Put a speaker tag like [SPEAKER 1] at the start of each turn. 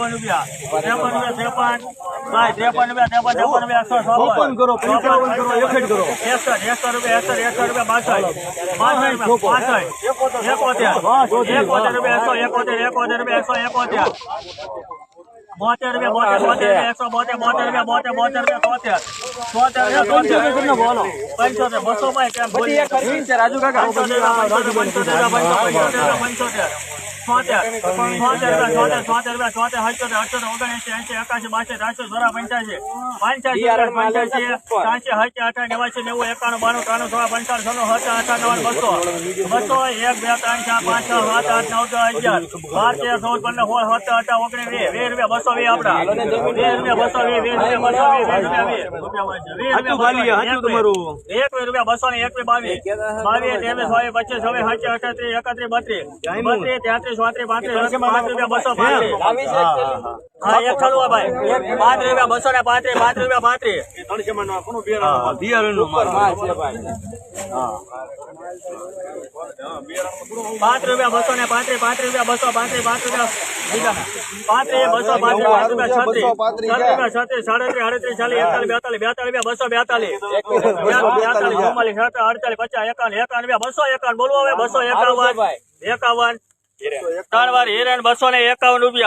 [SPEAKER 1] રૂપિયા એકસો
[SPEAKER 2] ચોપન કરો, પંચાવન કરો, એકસઠ
[SPEAKER 1] રૂપિયા એકસઠ એકસઠ રૂપિયા બાસઠ બાસઠ એકસો એકસો એકસો તોતેર પંચોતેર બસો માં બોલી પંચોતેર પંચોતેર પંચોતેર. છોતેર છોતેર છોતેર છોતેર રૂપિયા છોતેર અઠ્યોતેર અઠ્યોતર ઓગણએંસી એંસી એકાસી બાસી ત્રાસી ચોરા પંચ્યાસી. પંચ્યાસી પંચ્યાસી સાંસી હચી અઠા નેવાસી નેવું એકાણું બાણું ત્રાણું સોળ પંચાવન સોનું અઠા બસો. બસો એક બે ત્રણ ચાર પાંચ છ સાત આઠ નવ દસ અગિયાર. બાર તેર ચૌદ પંદર સોળ સત્તર અઢાર ઓગણીસ વીસ વીસ રૂપિયા બસો વીસ આપડા વીસ રૂપિયા બસો વીસ વીસ રૂપિયા બસો વીસ વીસ રૂપિયા રૂપિયા બસો ને એક બાવીસ. બાવીસ ત્રેવીસ ચોવીસ પચીસ હવે સાચી અઠત્રીસ એકત્રીસ બત્રીસ. બત્રીસ તેત્રીસ પાંત્રીસ પાંચ રૂપિયા બસો પાંત્રીસ. હા એક આ ભાઈ. પાંચ રૂપિયા બસો ને પાંત્રીસ પાંચ રૂપિયા પાંત્રીસ. પાંચ રૂપિયા બસો ને પાંત્રીસ પાંચ રૂપિયા બસો પાંત્રીસ પાંચ રૂપિયા. પાંત્રીસ બસો પાંત્રીસ પાંચ રૂપિયા છત્રીસ. છત્રીસ રૂપિયા છત્રીસ સાડત્રીસ અડત્રીસ ચાલીસ એકતાલીસ બેતાલીસ બેતાલીસ રૂપિયા બસો બેતાલીસ. બેતાલીસ ચુમ્માલીસ અડતાલીસ પચાસ એકાવન એકાવન રૂપિયા બસો એકાવન બોલવો હવે બસો એકાવન. એકાવન. ત્રણ વાર હિરેન બસો ને એકાવન રૂપિયા.